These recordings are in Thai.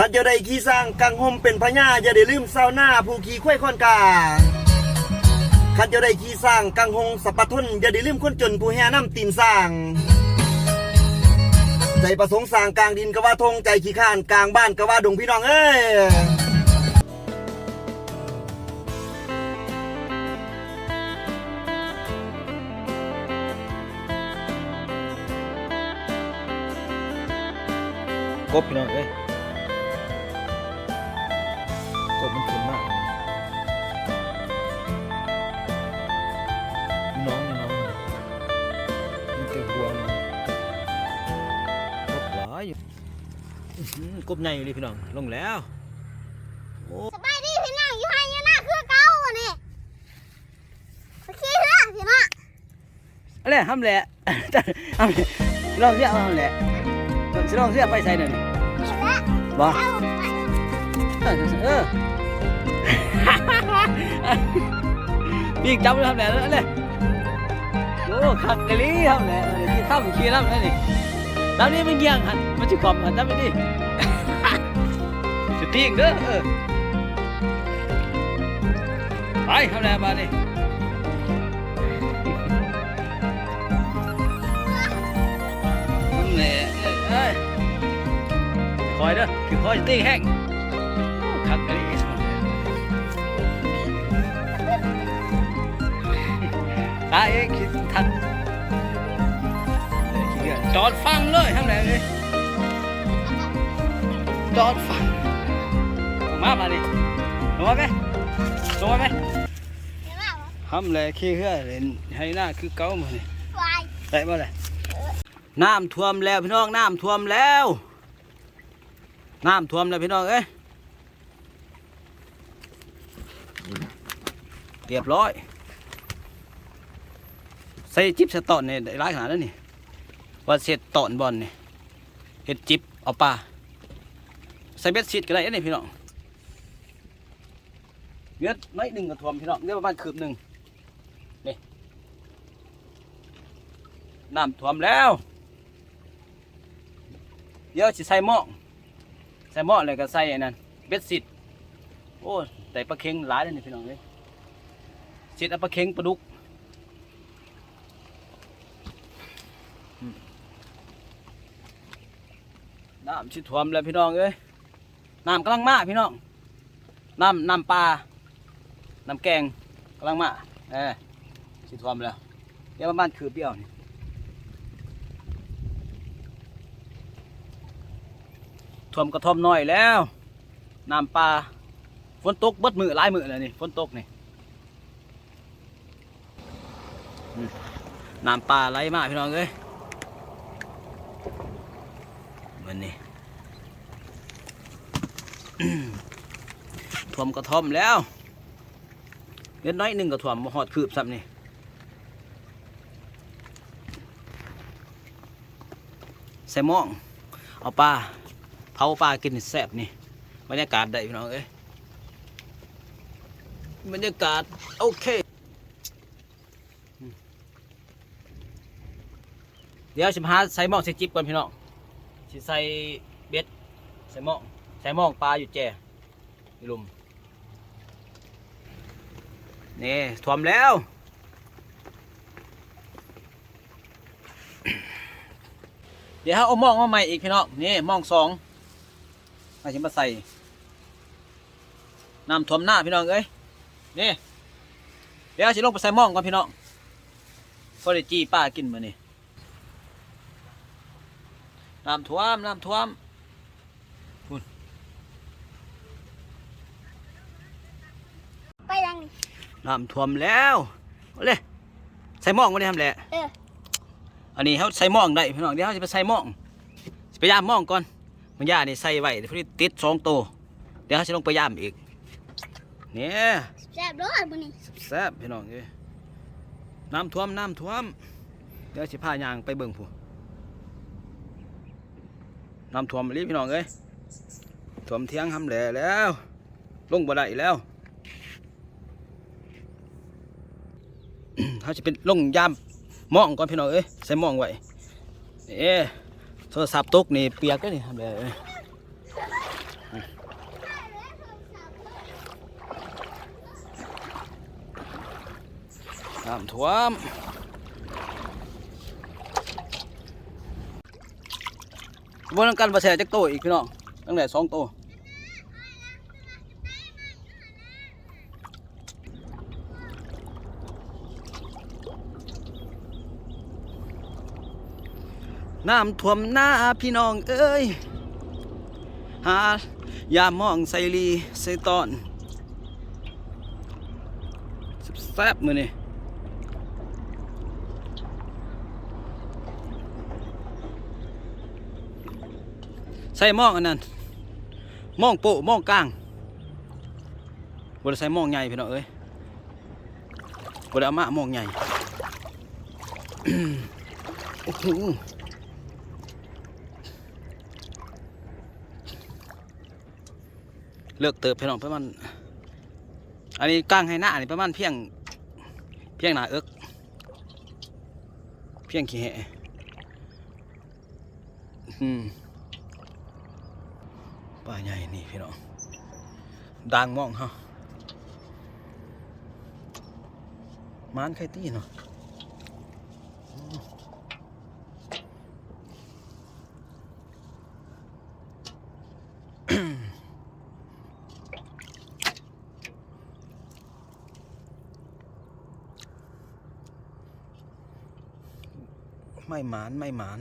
ขัดจะได้ขี่สร้างกังหมเป็นพญาอย่าได้ลืมเศร้าหน้าผู้ขี่ควยคอนกาขัดจะได้ขี่สร้างกังหงสัปปะทุนอย่าได้ลืมคนจนผู้แห่น้ำตีนสร้างใจประสงค์สร้างกลางดินก็ว่าทงใจขี้ข้านกลางบ้านก็ว่าดงพี่น้องเอ้ยกบพี่น้องเอ้ย กบมันขึ้นมาก น้องน้องมันเต็มหัวมันกบหลายอยู่อื้อหือกบใหญ่อยู่เลยพี่น้อง ลงแล้วสบายดีพี่น้องอยู่ให้ยังหน้าคือเก่าอะนี่โอเคเถอะพี่น้องอะไรทำแหละทำแหละลองเสียเอาทำแหละสิลองเสียไปใส่หน่อยนี่นี่แหละบ่เอาไปเออเออ พี่จับทำแหละนั่นแหละโอ้ขัดกะลีทำแหละที่ทำขี้ทำนั่นนี่ตอนนี้มันเยี่ยงหันมันจะกลอมหันทำไปดิจะตีงเด้อเออไปทำแหละมาดินั่นแหละเอ้ยคอยเด้อคือคอยจะตีแห้งาเองคิดทันจอดฟังเลยทำไรเลยจอดฟังมามาดิลงมาไหมลงมาไหมเห็นไหมวะทำไรขี้เหื่อเล่นให้หน้าคือเก่ามาดิควายได้มาเลยน้ำท่วมแล้วพี่น้องน้ำท่วมแล้วน้ำท่วมแล้วพี่น้องเอ้ยเรียบร้อยใส่จิ๊บสะตอนเนี่ยได้ร้ายขนาดนั้นนี่ว่าเสร็จตอนบอลนี่เห็ดจิบเอาปลาใส่เบ็ดชิดก็ได้นี่พี่น้องเบ็ดน้อยหนึ่งกระทวมพี่น้องเรียกประมาณคืบหนึ่งนี่น้ำท่วมแล้ว เดี๋ยวสิใส่หม้อใส่หม้อเลยก็ใส่ไอ้นั่นเบ็ดชิดโอ้แต่ปลาเค็งหลายเลยนี่พี่น้องเลยชิดเอาปลาเค็งปลาดุก น้ำชิดท่วมแล้วพี่น้องเอ้ยน้ำกำลังมาพี่น้องน้ำน้ำปลาน้ำแกงกำลังมาเออชิดท่วมแล้วเดี๋ยวประมาณคือเปรี้ยวนี่ท่วมกระท่อมน้อยแล้วน้ำปลาฝนตกเบิดมือหลายมือเลยนี่ฝนตกนี่น้ำปลาไหลมาพี่น้องเอ้ย มันนี่ท่วมกระท่อมแล้วเล็กน้อยหนึ่งก็ท่วมบ่หอดคืบซ้ำนี่ใส่หม้อง เอาปลาเผาปลากินแซ่บนี่บรรยากาศได้พี่น้องเอ้ยบรรยากาศ โอเค เดี๋ยวสิมาหาใส่หม้องใส่จิ๊บก่อนพี่น้อง สิใส่เบ็ดใส่หม้องใส่หม้องปลาอยู่แจอยู่ลุมนี่ท่วมแล้ว เดี๋ยวเอาหม้องมาใหม่อีกพี่น้องนี่หม้องสองมาชิมาใส่น้ำท่วมหน้าพี่น้องเอ้ยนี่เดี๋ยวสิลงไปใส่หม้องก่อนพี่น้องพอได้จีป้ากินมาเนี่ น้ำท่วม น้ำท่วมไปยังนี่น้ำท่วมแล้วเอาเลยใส่หม้องไม่ได้ทำแหละ เอออันนี้เขาใส่หม้องได้พี่น้องเดี๋ยวเขาจะไปใส่หม้องสิไปย่ามหม้องก่อนมันย่านี่ใส่ไว้เดี๋ยวพอดีติดสองตัวเดี๋ยวเขาจะลงไปย่ามอีกเนี่ยแซ่บด้วยบุนี่แซ่บพี่น้องเอ้ยน้ำท่วมน้ำท่วม เดี๋ยวสิพายางไปเบิ่งผู้ น้ำท่วมรีบพี่น้องเอ้ยท่วมเทียงทำแหล่แล้ว ลงบ่ได้แล้วเขาจะเป็นลงยามมองก่อนพี่น้องเอ้ยใส่มองไว้เอ๊ะโทรศัพท์ตกนี่เปียกเลยนี่ทำแหล่น้ำท่วม บนกันประแสจักโตอีกพี่น้องตั้งแต่สองโตน้ำท่วมหน้าพี่น้องเอ้ย หา ยามมองใส่ลีใส่ตอน แซ่บมือนี่ ใส่มองอันนั้นมองโปะมองกลางบไดใส่มองใหญ่พี่น้องเอ้ยบไดเอามาหมองใหญ่โอ้โหเลือกเติบพี่น้องประมาณอันนี้กลางให้หน้าอันี่ประมาณเพียงเพียงหนาเอิกเพียงขี้แหะอืม ป่าใหญ่นี่พี่น้องดังมองเฮามันไข่ตีเนาะไม่หมานไม่หมาน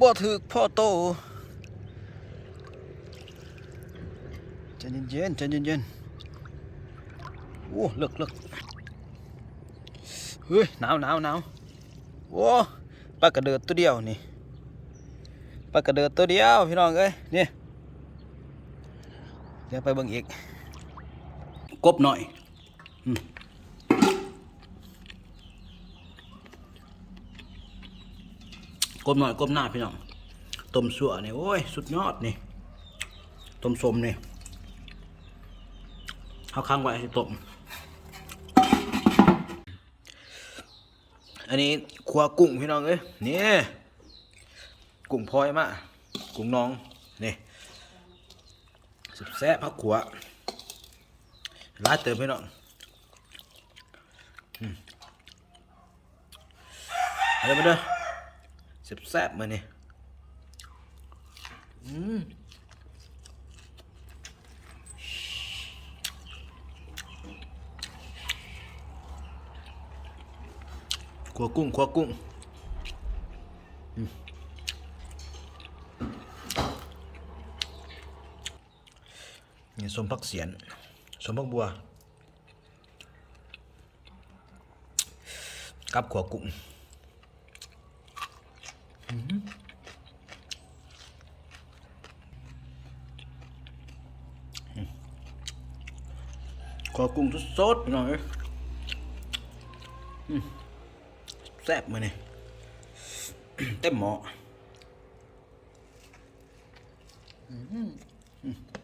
บ่ถึกพ่อโตใจเย็นๆใจเย็นๆโอ้เลิกเลิกเฮ้ยหนาวหนาวหนาวโอ้ปลากระเดิดตัวเดียวนี่ปลากระเดิดตัวเดียวพี่น้องเอ้ยนี่เดี๋ยวไปเบิ่งอีกกบหน่อยอืม กบหน่อยกบหน้าพี่น้องต้มสั่วนี่โอ้ยสุดยอดนี่ต้มสมนี่เอาค้างไว้ให้ต้มอันนี้ขัวกุ้งพี่น้องเอ้ยนี่กุ้งพลอยมากุ้งน้องนี่สุดแซ่บพักขัวร้ายเติมพี่น้องอืมเอาเลยมาเด้อ แซ่บแซ่บๆมานี่อืมขัวกุ้งขัวกุ้งอืมนี่สมพักเสียน สมพักบัวกับขั วกุ้งอื้อหืออืมขัวกุ้งสด